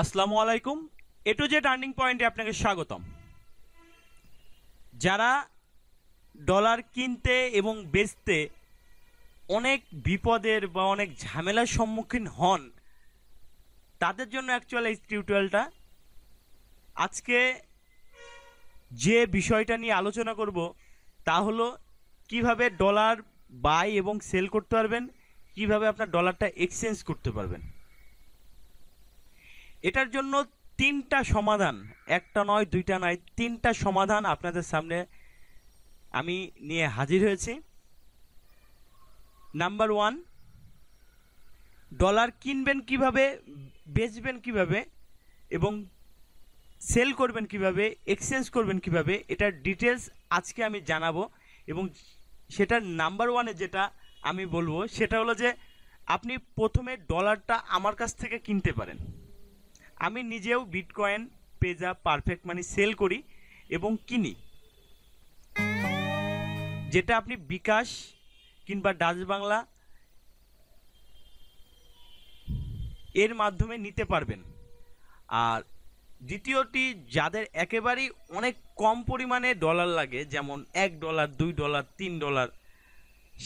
আসসালামু আলাইকুম। এ two turning পয়েন্টে আপনাকে স্বাগতম। যারা ডলার কিনতে এবং বেচতে অনেক বিপদের বা অনেক ঝামেলার সম্মুখীন হন, তাদের জন্য অ্যাকচুয়াল এই টিউটোরিয়ালটা আজকে যে বিষয়টা নিয়ে আলোচনা করব, তা হলো কীভাবে ডলার বাই এবং সেল করতে পারবেন, কীভাবে আপনার ডলারটা এক্সচেঞ্জ করতে পারবেন। এটার জন্য তিনটা সমাধান, একটা নয়, দুইটা নয়, তিনটা সমাধান আপনাদের সামনে আমি নিয়ে হাজির হয়েছি। নাম্বার ওয়ান ডলার কিনবেন কীভাবে, বেচবেন কীভাবে, এবং সেল করবেন কীভাবে এক্সচেঞ্জ করবেন কীভাবে, এটার ডিটেলস আজকে আমি জানাব, এবং সেটার নাম্বার ওয়ানে যেটা আমি বলব, সেটা হলো যে আপনি প্রথমে ডলারটা আমার কাছ থেকে কিনতে পারেন। আমি নিজেও bitcoin Payza perfect money sell করি এবং কিনি। যেটা আপনি বিকাশ কিংবা ডাচ বাংলা এর মাধ্যমে নিতে পারবেন। আর দ্বিতীয়টি, যাদের একেবারেই অনেক কম পরিমাণে ডলার লাগে, যেমন এক ডলার দুই ডলার তিন ডলার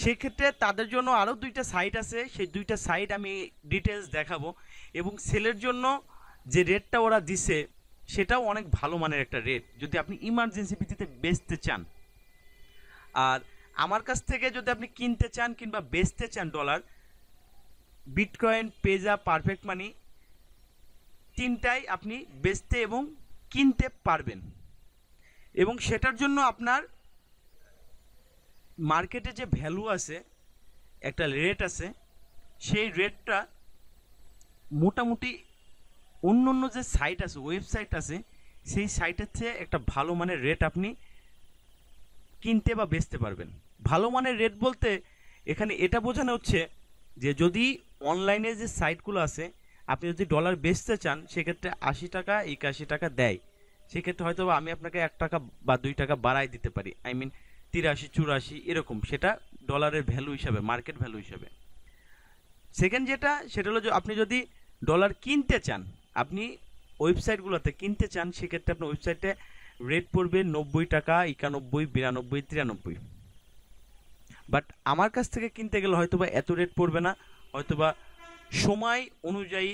সেক্ষেত্রে তাদের জন্য আরও দুইটা সাইট আছে। সেই দুইটা সাইট আমি ডিটেলস দেখাবো এবং সেলের জন্য যে রেটটা ওরা দিছে, সেটাও অনেক ভালো মানের একটা রেট যদি আপনি ইমার্জেন্সি ভিত্তিতে বেচতে চান, আর আমার কাছ থেকে যদি আপনি কিনতে চান কিংবা বেচতে চান dollar bitcoin Payza perfect money তিনটাই আপনি বেচতে এবং কিনতে পারবেন। এবং সেটার জন্য আপনার মার্কেটে যে ভ্যালু আছে, একটা রেট আছে, সেই রেটটা মোটামুটি অন্য অন্য যে সাইট আছে ওয়েবসাইট আছে, সেই সাইটের চেয়ে একটা ভালো মানের রেট আপনি কিনতে বা বেচতে পারবেন। ভালো মানের রেট বলতে এখানে এটা বোঝানো হচ্ছে যে যদি অনলাইনে যে সাইটগুলো আছে, আপনি যদি ডলার বেচতে চান, সেক্ষেত্রে আশি টাকা, একাশি টাকা দেয়। সেক্ষেত্রে হয়তো আমি আপনাকে এক টাকা বা দুই টাকা বাড়াই দিতে পারি। আই মিন তিরাশি, চুরাশি এরকম। সেটা ডলারের ভ্যালু হিসাবে মার্কেট ভ্যালু হিসাবে। সেকেন্ড যেটা, সেটা হলো আপনি যদি ডলার কিনতে চান আপনি ওয়েবসাইটগুলোতে কিনতে চান, সেক্ষেত্রে আপনার ওয়েবসাইটে রেট পড়বে নব্বই টাকা, একানব্বই, বিরানব্বই, তিরানব্বই। বাট আমার কাছ থেকে কিনতে গেলে হয়তো বা এত রেট পড়বে না, হয়তো বা সময় অনুযায়ী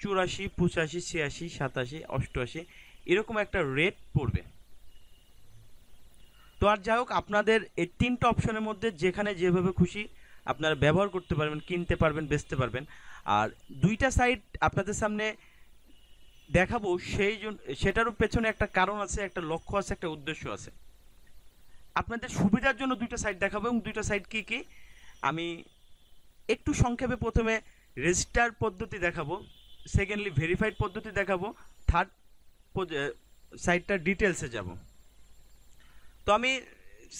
চুরাশি, পঁচাশি, ছিয়াশি, সাতাশি, অষ্টআশি এরকম একটা রেট পড়বে। তো আর যাই হোক, আপনাদের এই তিনটা অপশনের মধ্যে যেখানে যেভাবে খুশি আপনারা ব্যবহার করতে পারবেন, কিনতে পারবেন, বেচতে পারবেন। আর দুইটা সাইট আপনাদের সামনে দেখাবো, সেই জন্য সেটারও পেছনে একটা কারণ আছে, একটা লক্ষ্য আছে, একটা উদ্দেশ্য আছে। আপনাদের সুবিধার জন্য দুইটা সাইট দেখাবো এবং দুইটা সাইট কি কি? আমি একটু সংক্ষেপে প্রথমে রেজিস্টার পদ্ধতি দেখাবো সেকেন্ডলি ভেরিফাইড পদ্ধতি দেখাবো থার্ড সাইটটার ডিটেলসে যাব। তো আমি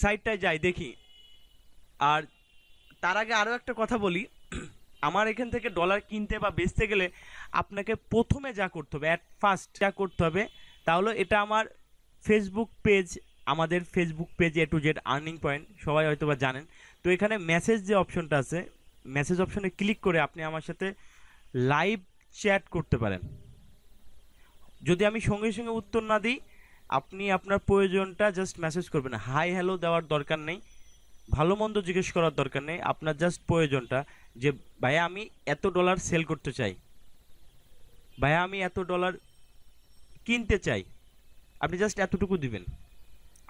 সাইটটায় যাই, দেখি। আর তার আগে আরও একটা কথা বলি। আমার এখান থেকে ডলার কিনতে বা বেচতে গেলে আপনাকে প্রথমে যা করতে হবে অ্যাট ফার্স্ট যা করতে হবে তাহলে এটা আমার ফেসবুক পেজ আমাদের Facebook page A to Z earning point সবাই হয়তো বা জানেন। তো এখানে মেসেজ যে অপশনটা আছে মেসেজ অপশনে ক্লিক করে আপনি আমার সাথে লাইভ চ্যাট করতে পারেন। যদি আমি সঙ্গে সঙ্গে উত্তর না দিই, আপনি আপনার প্রয়োজনটা জাস্ট মেসেজ করবেন। হাই হ্যালো দেওয়ার দরকার নেই। ভালো মন্দ জিজ্ঞেস করার দরকার নেই। আপনার জাস্ট প্রয়োজনটা। যে, ভাইয়া, আমি এত ডলার সেল করতে চাই। ভাইয়া, আমি এত ডলার কিনতে চাই। আপনি জাস্ট এতটুকু দিবেন।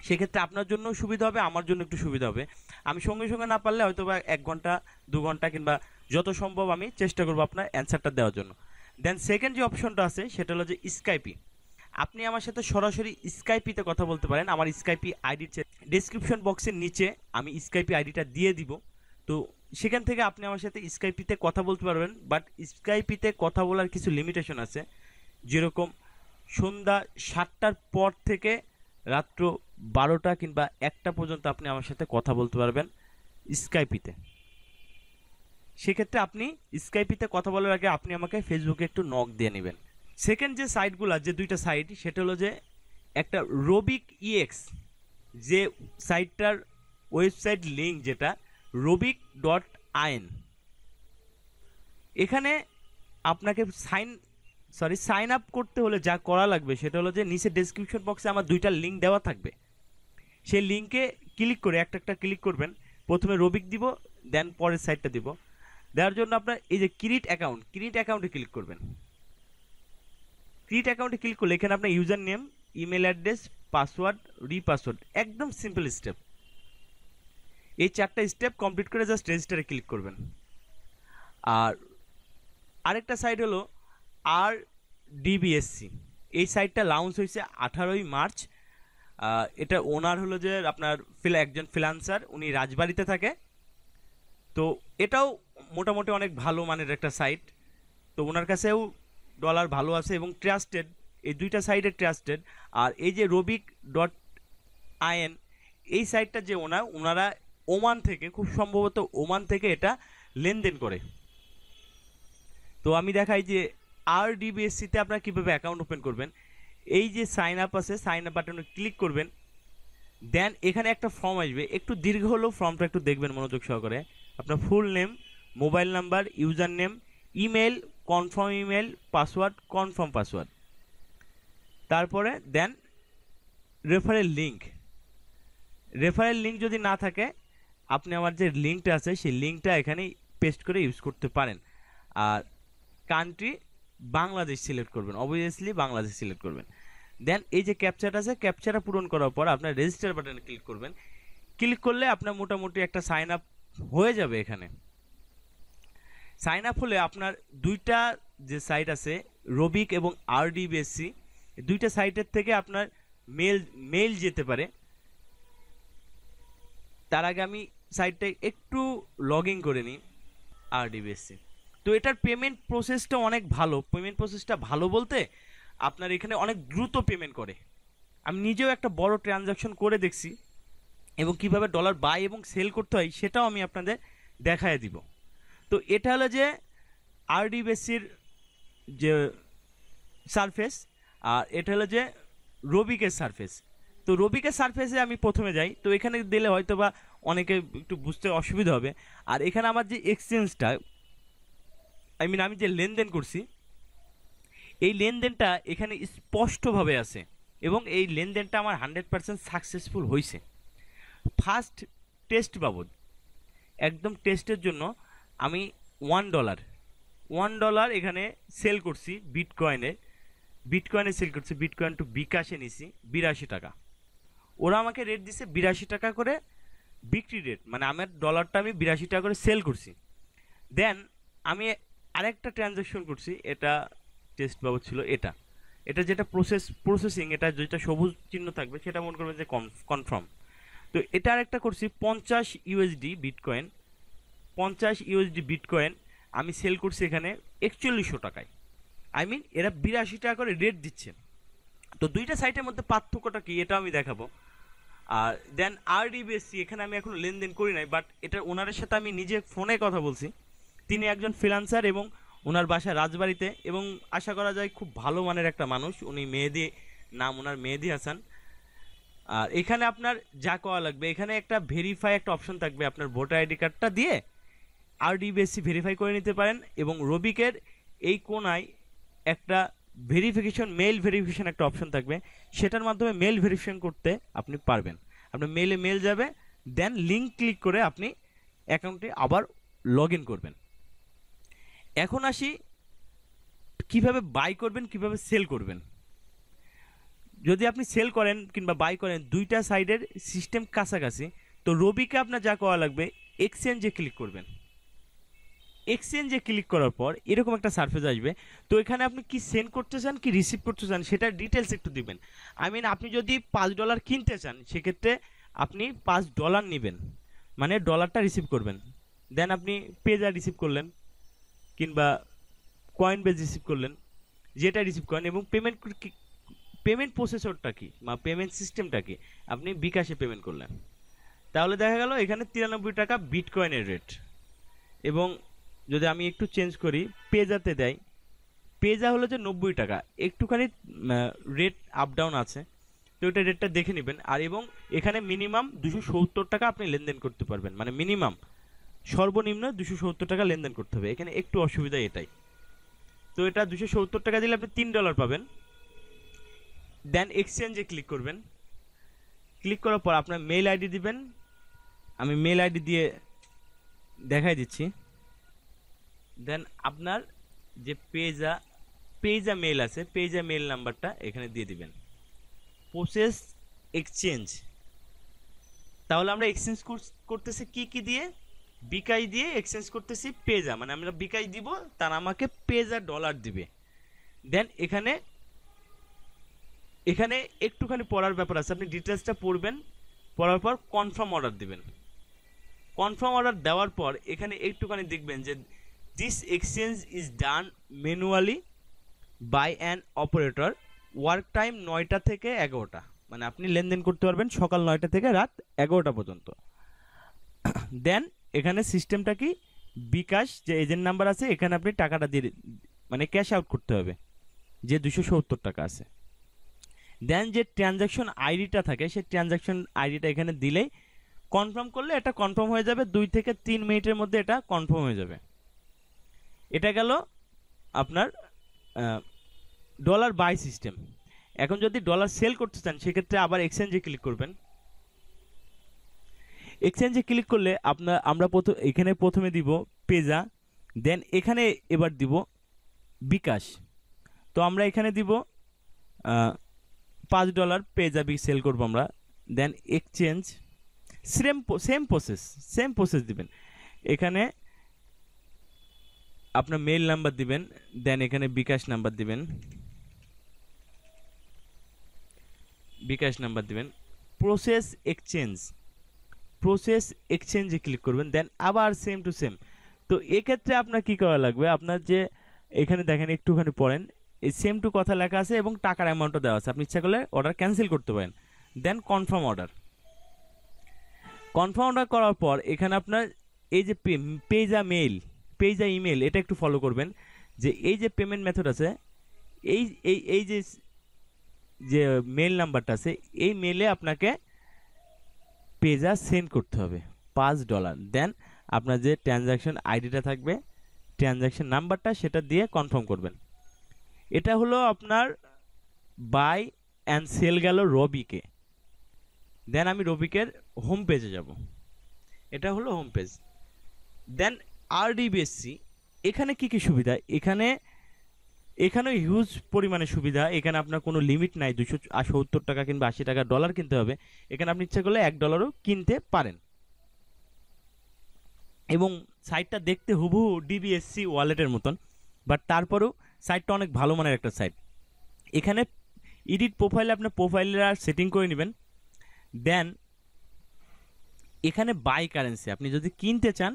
সেক্ষেত্রে আপনার জন্য সুবিধা হবে, আমার জন্য একটু সুবিধা হবে। আমি সঙ্গে সঙ্গে না পারলে হয়তো বা এক ঘণ্টা, দু ঘণ্টা কিংবা যত সম্ভব আমি চেষ্টা করব আপনার অ্যান্সারটা দেওয়ার জন্য। দেন সেকেন্ড যে অপশনটা আছে, সেটা হলো যে স্কাইপি আপনি আমার সাথে সরাসরি স্কাইপিতে কথা বলতে পারেন। আমার স্কাইপি আইডি ডিসক্রিপশন বক্সের নিচে আমি স্কাইপি আইডিটা দিয়ে দিব। তো সেখান থেকে আপনি আমার সাথে স্কাইপিতে কথা বলতে পারবেন বাট স্কাইপিতে কথা বলার কিছু লিমিটেশন আছে। যেরকম সন্ধ্যা সাতটার পর থেকে রাত্র বারোটা কিংবা একটা পর্যন্ত আপনি আমার সাথে কথা বলতে পারবেন স্কাইপিতে সেক্ষেত্রে আপনি স্কাইপিতে কথা বলার আগে আপনি আমাকে ফেসবুকে একটু নক দিয়ে নেবেন। সেকেন্ড যে সাইটগুলো যে দুইটা সাইট সেটা হলো যে একটা রবিক ইএক্স যে সাইটটার ওয়েবসাইট লিঙ্ক যেটা রবিক ডট আইন এখানে আপনাকে সাইন সরি সাইন আপ করতে হলে যা করা লাগবে সেটা হলো যে নিচে ডেসক্রিপশন বক্সে আমার দুইটা লিঙ্ক দেওয়া থাকবে। সেই লিঙ্কে ক্লিক করে, একটা একটা ক্লিক করবেন। প্রথমে রবিক দিব দেন পরের সাইডটা দিব। দেওয়ার জন্য আপনার এই যে ক্রিয়েট অ্যাকাউন্ট ক্রিয়েট অ্যাকাউন্টে ক্লিক করবেন। ক্রিট অ্যাকাউন্টে ক্লিক করলে এখানে আপনার user name email address password repassword একদম সিম্পল স্টেপ এই চারটা স্টেপ কমপ্লিট করে জাস্ট রেজিস্টারে ক্লিক করবেন। আর আরেকটা সাইট হলো আর ডিবিএসসি এই সাইটটা লঞ্চ হয়েছে আঠারোই মার্চ। এটা ওনার হলো যে আপনার ফিল একজন ফ্রিল্যান্সার উনি রাজবাড়িতে থাকে। তো এটাও মোটামুটি অনেক ভালো মানের একটা সাইট তো ওনার কাছেও ডলার ভালো আছে এবং ট্রাস্টেড এই দুইটা সাইডে ট্রাস্টেড আর এই যে রবিক ডট আইএন এই সাইটটা যে ওনার ওনারা ওমান থেকে, খুব সম্ভবত ওমান থেকে এটা লেনদেন করে। তো আমি দেখাই যে আর ডিবিএসসিতে আপনারা কীভাবে অ্যাকাউন্ট ওপেন করবেন। এই যে সাইন আপ আছে সাইন আপ বাটনে ক্লিক করবেন। দেন এখানে একটা ফর্ম আসবে। একটু দীর্ঘ হলেও ফর্মটা একটু দেখবেন মনোযোগ সহকারে। আপনার full name mobile number user name email confirm email password confirm password তারপরে then referral link referral link যদি না থাকে আপনি আমার যে লিঙ্কটা আছে, সেই লিঙ্কটা এখানে পেস্ট করে ইউজ করতে পারেন। আর কান্ট্রি বাংলাদেশ সিলেক্ট করবেন অবভিয়াসলি বাংলাদেশ সিলেক্ট করবেন। দেন এই যে ক্যাপচারটা আছে ক্যাপচারটা পূরণ করার পর আপনার রেজিস্টার বাটনে ক্লিক করবেন। ক্লিক করলে আপনার মোটামুটি একটা সাইন আপ হয়ে যাবে এখানে। সাইন আপ হলে আপনার দুইটা যে সাইট আছে রবিক এবং আরডিবিএসসি দুইটা সাইটের থেকে আপনার মেল মেল যেতে পারে। তার আগে আমি সাইটটা একটু লগ ইন করে নিই আরডিবিএসসি তো এটার পেমেন্ট প্রসেসটা অনেক ভালো। পেমেন্ট প্রসেসটা ভালো বলতে আপনার এখানে অনেক দ্রুত পেমেন্ট করে। আমি নিজেও একটা বড় ট্রানজাকশন করে দেখছি এবং কীভাবে ডলার বাই এবং সেল করতে হয় সেটাও আমি আপনাদের দেখায় দিব। তো এটা হলো যে আরডিবিএসসির যে সারফেস আর এটা হলো যে রবিকের সারফেস তো রবিকের সারফেসে আমি প্রথমে যাই। তো এখানে দিলে হয়তো বা অনেকে একটু বুঝতে অসুবিধা হবে। আর এখানে আমার যে এক্সচেঞ্জটা আই মিন আমি যে লেনদেন করছি, এই লেনদেনটা এখানে স্পষ্টভাবে আছে এবং এই লেনদেনটা আমার হান্ড্রেড পার্সেন্ট সাকসেসফুল হয়েছে ফার্স্ট টেস্ট বাবদ, একদম টেস্টের জন্য আমি ওয়ান ডলার ওয়ান ডলার এখানে সেল করছি বিটকয়েনে বিটকয়েনে সেল করছি বিটকয়েন টু বিকাশে নিছি, বিরাশি টাকা। ওরা আমাকে রেট দিছে বিরাশি টাকা করে বিক্রি রেট মানে আমার ডলারটা আমি বিরাশি টাকা করে সেল করছি। দেন আমি আরেকটা ট্রানজ্যাকশন করছি, এটা টেস্ট বাবদ ছিল এটা। এটা যেটা প্রসেস প্রসেসিং এটা যেটা সবুজ চিহ্ন থাকবে, সেটা মনে করবেন যে কনফার্ম তো এটা আরেকটা করছি, পঞ্চাশ ইউএসডি বিটকয়েন পঞ্চাশ ইউএসডি বিটকয়েন আমি সেল করছি এখানে একচল্লিশশো টাকায়। আই মিন এরা বিরাশি টাকা করে রেট দিচ্ছে। তো দুইটা সাইটের মধ্যে পার্থক্যটা কি, এটা আমি দেখাবো। আর দেন আরডিবিএসসি এখানে আমি এখন লেনদেন করি নাই বাট এটা ওনারের সাথে আমি নিজে ফোনে কথা বলছি। তিনি একজন ফ্রিলান্সার এবং ওনার বাসা রাজবাড়িতে, এবং আশা করা যায় খুব ভালো মানের একটা মানুষ। উনি মেহেদি, নাম ওনার মেহেদি হাসান। আর এখানে আপনার যা করা লাগবে, এখানে একটা ভেরিফাই একটা অপশন থাকবে, আপনার ভোটার আইডি কার্ডটা দিয়ে আর আরডিবিএসসি ভেরিফাই করে নিতে পারেন, এবং রবিকের এই কোনায় একটা ভেরিফিকেশন মেল ভেরিফিকেশন একটা অপশন থাকবে। সেটার মাধ্যমে মেল ভেরিফিকেশন করতে আপনি পারবেন। আপনার মেলে মেল যাবে দেন লিঙ্ক ক্লিক করে আপনি অ্যাকাউন্টে আবার লগ করবেন। এখন আসি, কীভাবে বাই করবেন, কীভাবে সেল করবেন। যদি আপনি সেল করেন কিংবা বাই করেন, দুইটা সাইডের সিস্টেম কাছাকাছি, তো রবিকে আপনার যা করা লাগবে এক্সচেঞ্জে ক্লিক করবেন। এক্সচেঞ্জে ক্লিক করার পর এরকম একটা সার্ফেস আসবে। তো এখানে আপনি কি সেন্ড করতে চান, কি রিসিভ করতে চান, সেটার ডিটেলস একটু দিবেন। আই মিন আপনি যদি পাঁচ ডলার কিনতে চান, সেক্ষেত্রে আপনি পাঁচ ডলার নেবেন। মানে ডলারটা রিসিভ করবেন। দেন আপনি পেজা রিসিভ করলেন, কিংবা কয়েন বেজ রিসিভ করলেন, যেটা রিসিভ করেন, এবং পেমেন্ট পেমেন্ট প্রসেসরটা কি, বা পেমেন্ট সিস্টেমটা কি, আপনি বিকাশে পেমেন্ট করলেন। তাহলে দেখা গেল এখানে তিরানব্বই টাকা বিটকয়েনের রেট এবং যদি আমি একটু চেঞ্জ করি পেজাতে দেয়। পেজা হলো যে নব্বই টাকা। একটুখানি রেট আপ ডাউন আছে। তো ওইটা রেটটা দেখে নেবেন। আর এবং এখানে মিনিমাম দুশো সত্তর টাকা আপনি লেনদেন করতে পারবেন। মানে মিনিমাম সর্বনিম্ন দুশো সত্তর টাকা লেনদেন করতে হবে। এখানে একটু অসুবিধা এটাই। তো এটা দুশো সত্তর টাকা দিলে আপনি তিন ডলার পাবেন। দেন এক্সচেঞ্জে ক্লিক করবেন। ক্লিক করার পর আপনার মেল আইডি দিবেন। আমি মেল আইডি দিয়ে দেখাই দিচ্ছি। দেন আপনার যে পেজা পেজা মেল আছে পেজা মেল নাম্বারটা এখানে দিয়ে দিবেন। প্রসেস এক্সচেঞ্জ তাহলে আমরা এক্সচেঞ্জ করতেছি কি কি দিয়ে? বিকাই দিয়ে এক্সচেঞ্জ করতেছি পেজা মানে আমরা বিকাই দিব, তার আমাকে পেজা ডলার দিবে। দেন এখানে এখানে একটুখানি পড়ার ব্যাপার আছে, আপনি ডিটেলসটা পড়বেন, পড়ার পর কনফার্ম অর্ডার দিবেন। কনফার্ম অর্ডার দেওয়ার পর এখানে একটুখানি দেখবেন যে this exchange is done manually by an operator work time নয়টা থেকে এগারোটা। মানে আপনি লেনদেন করতে পারবেন সকাল নয়টা থেকে রাত এগারোটা পর্যন্ত। দেন এখানে সিস্টেমটা কি? বিকাশ যে এজেন্ট নাম্বার আছে, এখানে আপনি টাকাটা দিয়ে মানে ক্যাশ আউট করতে হবে, যে দুশো সত্তর টাকা আছে। দেন যে ট্রানজ্যাকশন আইডিটা থাকে, সেই ট্রানজ্যাকশন আইডিটা এখানে দিলেই কনফার্ম করলে এটা কনফার্ম হয়ে যাবে। দুই থেকে তিন মিনিটের মধ্যে এটা কনফার্ম হয়ে যাবে। এটা গেল আপনার ডলার বাই সিস্টেম এখন যদি ডলার সেল করতে চান, সেক্ষেত্রে আবার এক্সচেঞ্জে ক্লিক করবেন। এক্সচেঞ্জে ক্লিক করলে আপনার, আমরা প্রথম এখানে প্রথমে দিব পেজা দেন এখানে এবার দিব বিকাশ তো আমরা এখানে দিব পাঁচ ডলার পেজা বি সেল করব আমরা then exchange same same process same process দিবেন। এখানে আপনার মেল নাম্বার দিবেন দেন এখানে বিকাশ নাম্বার দিবেন। বিকাশ নাম্বার দিবেন। প্রসেস এক্সচেঞ্জ প্রসেস এক্সচেঞ্জে ক্লিক করবেন দেন আবার সেম টু সেম তো এক্ষেত্রে আপনার কি করা লাগবে? আপনার যে এখানে দেখেন, একটুখানি পড়েন। এই সেম টু কথা লেখা আছে এবং টাকার অ্যামাউন্টও দেওয়া আছে। আপনি ইচ্ছা করলে অর্ডার ক্যান্সেল করতে পারেন। Then confirm order confirm order করার পর এখানে আপনার এই যে পেজা মেইল পেজা ইমেল এটা একটু ফলো করবেন, যে এই যে পেমেন্ট মেথড আছে, এই এই এই যে যে মেল নাম্বারটা আছে, এই মেলে আপনাকে পেজা সেন্ড করতে হবে, পাঁচ ডলার দেন আপনার যে ট্রানজ্যাকশন আইডিটা থাকবে ট্রানজ্যাকশন নাম্বারটা সেটা দিয়ে কনফার্ম করবেন। এটা হলো আপনার বাই অ্যান্ড সেল গেল রবিকে দেন আমি রবিকের হোম পেজে যাব। এটা হলো হোম পেজ দেন আরডিবিএসসি এখানে কি কি সুবিধা? এখানে এখানে হিউজ পরিমাণে সুবিধা। এখানে আপনার কোনো লিমিট নাই দুশো সত্তর টাকা কিংবা আশি টাকা ডলার কিনতে হবে। এখানে আপনি ইচ্ছা করলে এক ডলারও কিনতে পারেন। এবং সাইটটা দেখতে হুবহু ডিবিএসসি ওয়ালেটের মতন বাট তারপরেও সাইটটা অনেক ভালো মানের একটা সাইট এখানে এডিট প্রোফাইলে আপনার প্রোফাইলের সেটিং করে নেবেন। দেন এখানে বাই কারেন্সি আপনি যদি কিনতে চান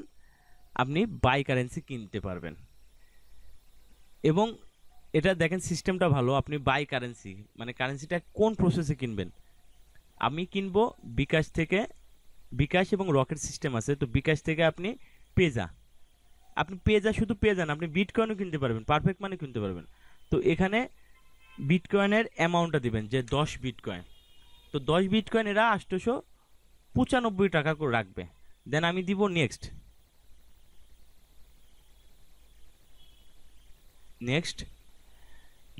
আপনি বাই কারেন্সি কিনতে পারবেন। এবং এটা দেখেন সিস্টেমটা ভালো, আপনি বাই কারেন্সি মানে কারেন্সিটা কোন প্রসেসে কিনবেন? আমি কিনবো বিকাশ থেকে, বিকাশ এবং রকেট সিস্টেম আছে, তো বিকাশ থেকে আপনি পেজা। আপনি পেজা শুধু পেজা না, আপনি বিটকয়েনও কিনতে পারবেন পারফেক্ট মানে কিনতে পারবেন। তো এখানে বিটকয়েনের অ্যামাউন্টটা দিবেন, যে দশ বিটকয়েন তো দশ বিটকয়েন এরা আটশোশো পঁচানব্বই টাকা করে রাখবে। দেন আমি দিব নেক্সট নেক্সট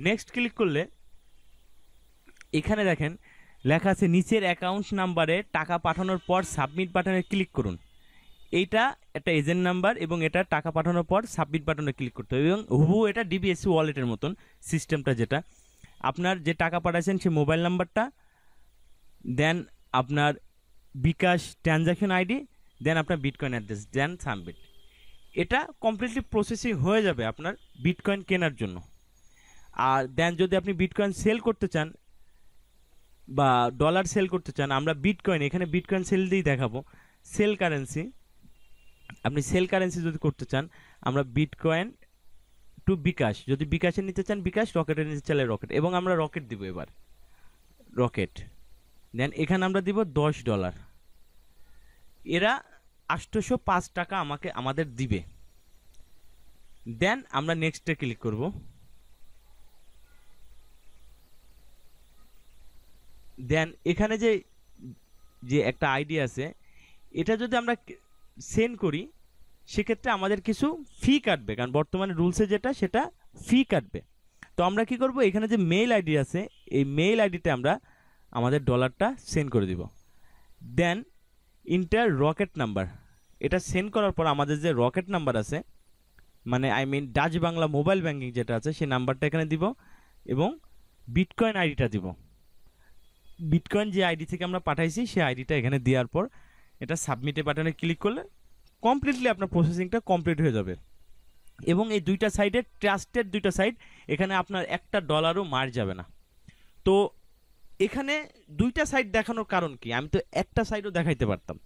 নেক্সট ক্লিক করলে এখানে দেখেন লেখা আছে নিচের অ্যাকাউন্ট নাম্বারে টাকা পাঠানোর পর সাবমিট বাটনে ক্লিক করুন। এইটা একটা এজেন্ট নাম্বার এবং এটা টাকা পাঠানোর পর সাবমিট বাটনে ক্লিক করতে হবে এবং হুবহু এটা ডিবিএসসি ওয়ালেটের মতন সিস্টেমটা যেটা। আপনার যে টাকা পাঠাচ্ছেন সে মোবাইল নাম্বারটা দেন আপনার বিকাশ ট্রানজ্যাকশন আইডি দেন আপনার বিটকয়েন অ্যাড্রেস দেন সাবমিট এটা কমপ্লিটলি প্রসেসিং হয়ে যাবে আপনার বিটকয়েন কেনার জন্য। আর দেন যদি আপনি বিটকয়েন সেল করতে চান বা ডলার সেল করতে চান, আমরা বিটকয়েন এখানে বিটকয়েন সেল দিয়েই দেখাবো। সেল কারেন্সি আপনি সেল কারেন্সি যদি করতে চান, আমরা বিটকয়েন টু বিকাশ যদি বিকাশে নিতে চান বিকাশ রকেটে নিতে চাইলে রকেট এবং আমরা রকেট দিব এবার। রকেট দেন এখানে আমরা দিব দশ ডলার এরা আটশোশো পাঁচ টাকা আমাকে আমাদের দিবে। দেন আমরা নেক্সটে ক্লিক করব। দেন এখানে যে যে একটা আইডি আছে, এটা যদি আমরা সেন্ড করি, সেক্ষেত্রে আমাদের কিছু ফি কাটবে, কারণ বর্তমানে রুলসে যেটা, সেটা ফি কাটবে। তো আমরা কি করব? এখানে যে মেইল আইডি আছে, এই মেইল আইডিতে আমরা আমাদের ডলারটা সেন্ড করে দিব। দেন ইন্টার রকেট নাম্বার এটা সেন্ড করার পর আমাদের যে রকেট নাম্বার আছে মানে I mean Dutch Bangla mobile banking যেটা আছে, সেই নাম্বারটা এখানে দিব এবং বিটকয়েন আইডিটা দিব। বিটকয়েন যে আইডি থেকে আমরা পাঠাইছি, সেই আইডিটা এখানে দেওয়ার পর এটা সাবমিটে বাটনে ক্লিক করলে কমপ্লিটলি আপনার প্রসেসিংটা কমপ্লিট হয়ে যাবে। এবং এই দুইটা সাইডে ট্রাস্টেড দুইটা সাইড এখানে আপনার একটা ডলারও মার যাবে না। তো এখানে দুইটা সাইড দেখানোর কারণ কি? আমি তো একটা সাইডও দেখাইতে পারতাম।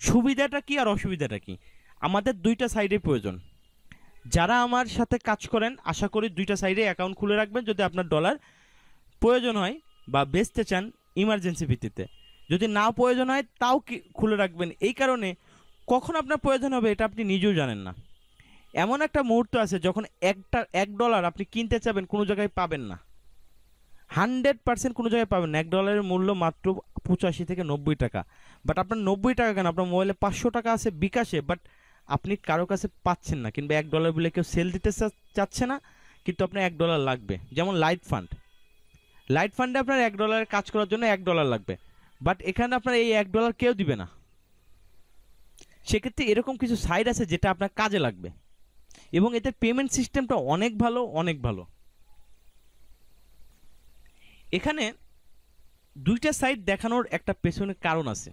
সুবিধাটা কি আর অসুবিধাটা কি? আমাদের দুইটা সাইডে প্রয়োজন। যারা আমার সাথে কাজ করেন, আশা করি দুইটা সাইডে অ্যাকাউন্ট খুলে রাখবেন যদি আপনার ডলার প্রয়োজন হয় বা বেচতে চান ইমার্জেন্সি ভিত্তিতে। যদি না প্রয়োজন হয়, তাও কি খুলে রাখবেন। এই কারণে কখন আপনার প্রয়োজন হবে এটা আপনি নিজেও জানেন না। এমন একটা মুহূর্ত আছে যখন একটা, এক ডলার আপনি কিনতে চাবেন, কোনো জায়গায় পাবেন না। হান্ড্রেড পার্সেন্ট কোনো জায়গায় পাবেন এক ডলারের মূল্য মাত্র পঁচাশি থেকে নব্বই টাকা। বাট আপনার নব্বই টাকা কেন? আপনার মোবাইলে পাঁচশো টাকা আছে বিকাশে বাট আপনি কারও কাছে পাচ্ছেন না, কিংবা এক ডলার বলে কেউ সেল দিতে চাচ্ছে না, কিন্তু আপনার এক ডলার লাগবে। যেমন লাইট ফান্ড লাইট ফান্ডে আপনার এক ডলারের কাজ করার জন্য এক ডলার লাগবে। বাট এখানে আপনার এই এক ডলার কেউ দিবে না। সেক্ষেত্রে এরকম কিছু সাইট আছে যেটা আপনার কাজে লাগবে। এবং এতে পেমেন্ট সিস্টেমটা অনেক ভালো অনেক ভালো। এখানে দুইটা সাইট দেখানোর একটা পেছনে কারণ আছে।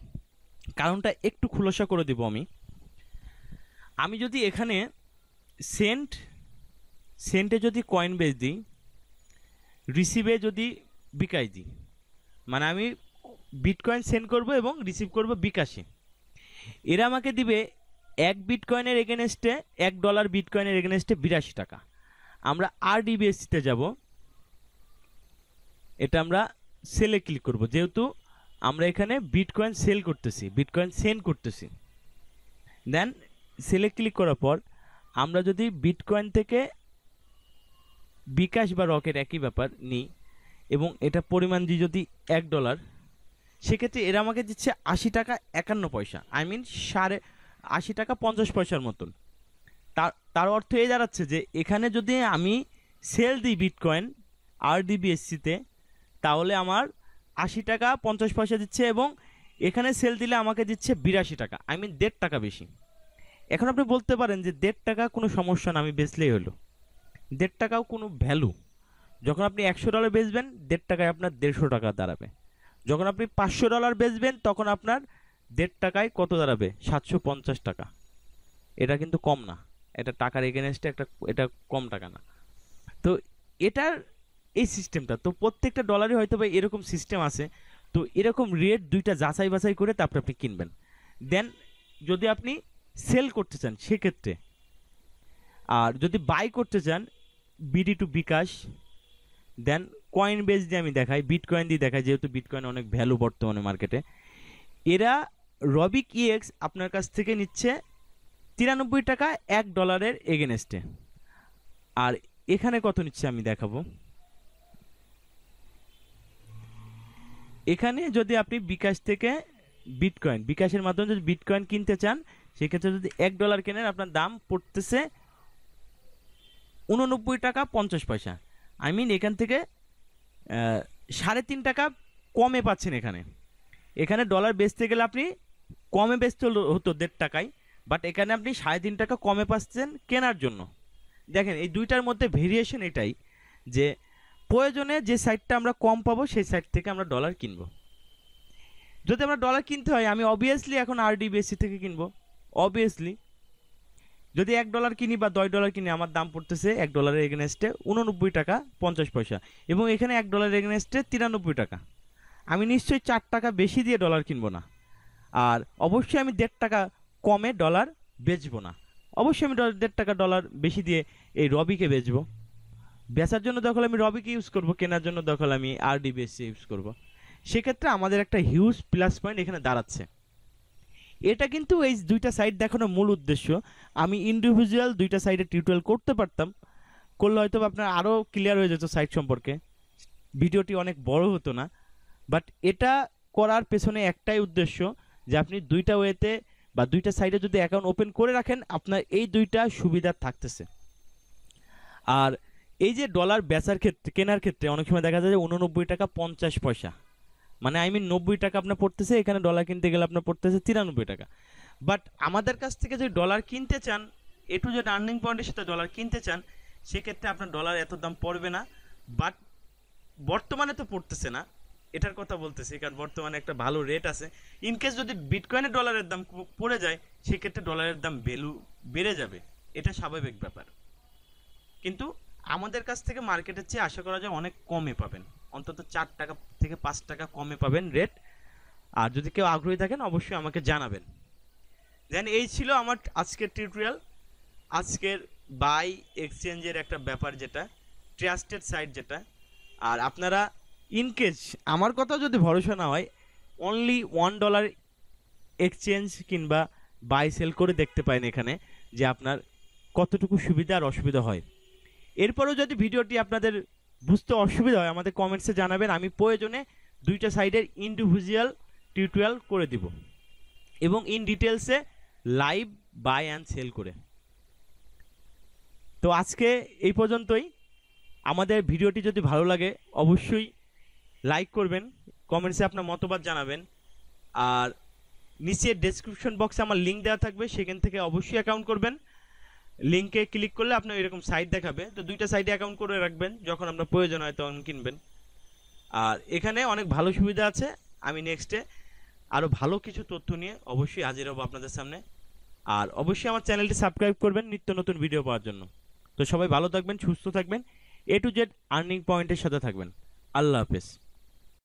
কারণটা একটু খুলাসা করে দেব আমি। আমি যদি এখানে সেন্ট সেন্টে যদি কয়েন বেচ দিই রিসিভে যদি বিকাশ দিই মানে আমি বিটকয়েন সেন্ড করব এবং রিসিভ করব বিকাশে। এরা আমাকে দিবে এক বিটকয়েনের এগেনস্টে এক ডলার বিটকয়েনের এগেনস্টে বিরাশি টাকা। আমরা আর ডিবিএসসিতে যাব। এটা আমরা সেলে ক্লিক করব। যেহেতু আমরা এখানে বিটকয়েন সেল করতেছি বিটকয়েন সেন্ড করতেছি। দেন সেলে ক্লিক করার পর, আমরা যদি বিটকয়েন থেকে বিকাশ বা রকেট একই ব্যাপার নিই, এবং এটা পরিমাণ দিই যদি এক ডলার সেক্ষেত্রে এরা আমাকে দিচ্ছে আশি টাকা একান্ন পয়সা। আই মিন সাড়ে আশি টাকা পঞ্চাশ পয়সার মতন। তার তার অর্থ এই দাঁড়াচ্ছে যে, এখানে যদি আমি সেল দিই বিটকয়েন আর ডিবিএসসিতে তাহলে আমার আশি টাকা পঞ্চাশ পয়সা দিচ্ছে এবং এখানে সেল দিলে আমাকে দিচ্ছে বিরাশি টাকা। আই মিন দেড় টাকা বেশি। এখন আপনি বলতে পারেন যে দেড় টাকা কোনো সমস্যা না, আমি বেচলেই হলো। দেড় টাকাও কোনো ভ্যালু যখন আপনি একশো ডলার বেচবেন, দেড় টাকায় আপনার দেড়শো টাকা দাঁড়াবে। যখন আপনি পাঁচশো ডলার বেচবেন, তখন আপনার দেড় টাকায় কত দাঁড়াবে? সাতশো পঞ্চাশ টাকা। এটা কিন্তু কম না। এটা টাকার এগেনস্টে একটা, এটা কম টাকা না। তো এটার এই সিস্টেমটা তো প্রত্যেকটা ডলারে হয়তো বা এরকম সিস্টেম আছে। তো এরকম রেট দুইটা যাচাই বাছাই করে তারপরে আপনি কিনবেন। দেন যদি আপনি সেল করতে চান, সেক্ষেত্রে। আর যদি বাই করতে চান BD to bKash then Coinbase দিয়ে আমি দেখাই বিটকয়েন দিয়ে দেখাই, যেহেতু বিটকয়েন অনেক ভ্যালু বর্তমানে মার্কেটে এরা রবিক ইএক্স আপনার কাছ থেকে নিচ্ছে তিরানব্বই টাকা এক ডলারের এগেনস্টে আর এখানে কত নিচ্ছে আমি দেখাবো। এখানে যদি আপনি বিকাশ থেকে বিটকয়েন, বিকাশের মাধ্যমে যদি বিটকয়েন কিনতে চান, সেক্ষেত্রে যদি এক ডলার কেনেন, আপনার দাম পড়তেছে উননব্বই টাকা পঞ্চাশ পয়সা। আই মিন এখান থেকে সাড়ে তিন টাকা কমে পাচ্ছেন এখানে। এখানে ডলার বেচতে গেলে আপনি কমে বেচতে হতো দেড় টাকায় বাট এখানে আপনি সাড়ে তিন টাকা কমে পাচ্ছেন কেনার জন্য। দেখেন, এই দুইটার মধ্যে ভেরিয়েশন এটাই যে প্রয়োজনে যে সাইটটা আমরা কম পাবো, সেই সাইট থেকে আমরা ডলার কিনবো। যদি আমরা ডলার কিনতে হয়, আমি অবভিয়াসলি এখন আরডিবিএসসি থেকে কিনবো। অবভিয়াসলি যদি এক ডলার কিনি বা দশ ডলার কিনি, আমার দাম পড়তেছে এক ডলারের এগেনস্টে উননব্বই টাকা পঞ্চাশ পয়সা। এবং এখানে এক ডলারের এগেনস্টে তিরানব্বই টাকা। আমি নিশ্চয়ই চার টাকা বেশি দিয়ে ডলার কিনবো না। আর অবশ্যই আমি দেড় টাকা কমে ডলার বেচবো না। অবশ্যই আমি দেড় টাকা ডলার বেশি দিয়ে এই রবিকে বেচবো। বেচার জন্য দখল আমি রবিকে ইউজ করব, কেনার জন্য দখল আমি আরডিবিএসসি ইউজ করব। সেক্ষেত্রে আমাদের একটা হিউজ প্লাস পয়েন্ট এখানে দাঁড়াচ্ছে। এটা কিন্তু এই দুইটা সাইড দেখানোর মূল উদ্দেশ্য। আমি ইন্ডিভিজুয়াল দুইটা সাইডে টিউটোরিয়াল করতে পারতাম, করলে হয়তো আপনার আরও ক্লিয়ার হয়ে যেত সাইট সম্পর্কে। ভিডিওটি অনেক বড় হতো না। বাট এটা করার পেছনে একটাই উদ্দেশ্য যে আপনি দুইটা ওয়েতে বা দুইটা সাইডে যদি অ্যাকাউন্ট ওপেন করে রাখেন, আপনার এই দুইটা সুবিধা থাকতেছে। আর এই যে ডলার বেচার ক্ষেত্রে কেনার ক্ষেত্রে অনেক সময় দেখা যায় যে উননব্বই টাকা পঞ্চাশ পয়সা। মানে আই মিন নব্বই টাকা আপনার পড়তেছে, এখানে ডলার কিনতে গেলে আপনার পড়তেছে তিরানব্বই টাকা। বাট আমাদের কাছ থেকে যদি ডলার কিনতে চান এ টু আর্নিং পয়েন্টের সাথে ডলার কিনতে চান, সেক্ষেত্রে আপনার ডলার এত দাম পড়বে না। বাট বর্তমানে তো পড়তেছে না, এটার কথা বলতেছি, কারণ বর্তমানে একটা ভালো রেট আছে। ইনকেস যদি বিটকয়েনের ডলারের দাম পড়ে যায়, সেক্ষেত্রে ডলারের দাম ভ্যালু বেড়ে যাবে। এটা স্বাভাবিক ব্যাপার। কিন্তু আমাদের কাছ থেকে মার্কেটের চেয়ে আশা করা যায় অনেক কমে পাবেন। অন্তত চার টাকা থেকে পাঁচ টাকা কমে পাবেন রেট আর যদি কেউ আগ্রহী থাকেন, অবশ্যই আমাকে জানাবেন। দেন এই ছিল আমার আজকের টিউটোরিয়াল আজকের বাই এক্সচেঞ্জের একটা ব্যাপার যেটা ট্রাস্টেড সাইট যেটা। আর আপনারা ইনকেস আমার কথা যদি ভরসা না হয় অনলি ওয়ান ডলার এক্সচেঞ্জ কিংবা বাই সেল করে দেখতে পারেন এখানে, যে আপনার কতটুকু সুবিধা আর অসুবিধা হয়। এরপরেও যদি ভিডিওটি আপনাদের বুঝতে অসুবিধা হয়, আমাদের কমেন্টসে জানাবেন। আমি প্রয়োজনে দুইটা সাইডের ইন্ডিভিজুয়াল টিউটোরিয়াল করে দিব এবং ইন ডিটেলসে লাইভ বাই অ্যান্ড সেল করে। তো আজকে এই পর্যন্তই। আমাদের ভিডিওটি যদি ভালো লাগে, অবশ্যই লাইক করবেন কমেন্টসে আপনার মতবাদ জানাবেন। আর নিচে ডেসক্রিপশন বক্সে আমার লিঙ্ক দেওয়া থাকবে, সেখান থেকে অবশ্যই অ্যাকাউন্ট করবেন। লিঙ্কে ক্লিক করলে আপনার এরকম সাইট দেখাবে। তো দুইটা সাইটে অ্যাকাউন্ট করে রাখবেন, যখন আপনার প্রয়োজন হয় তখন কিনবেন। আর এখানে অনেক ভালো সুবিধা আছে। আমি নেক্সটে আরও ভালো কিছু তথ্য নিয়ে অবশ্যই হাজির হব আপনাদের সামনে। আর অবশ্যই আমার চ্যানেলটি সাবস্ক্রাইব করবেন নিত্য নতুন ভিডিও পাওয়ার জন্য। তো সবাই ভালো থাকবেন, সুস্থ থাকবেন। এ টু জেড আর্নিং পয়েন্টের সাথে থাকবেন। আল্লাহ হাফেজ।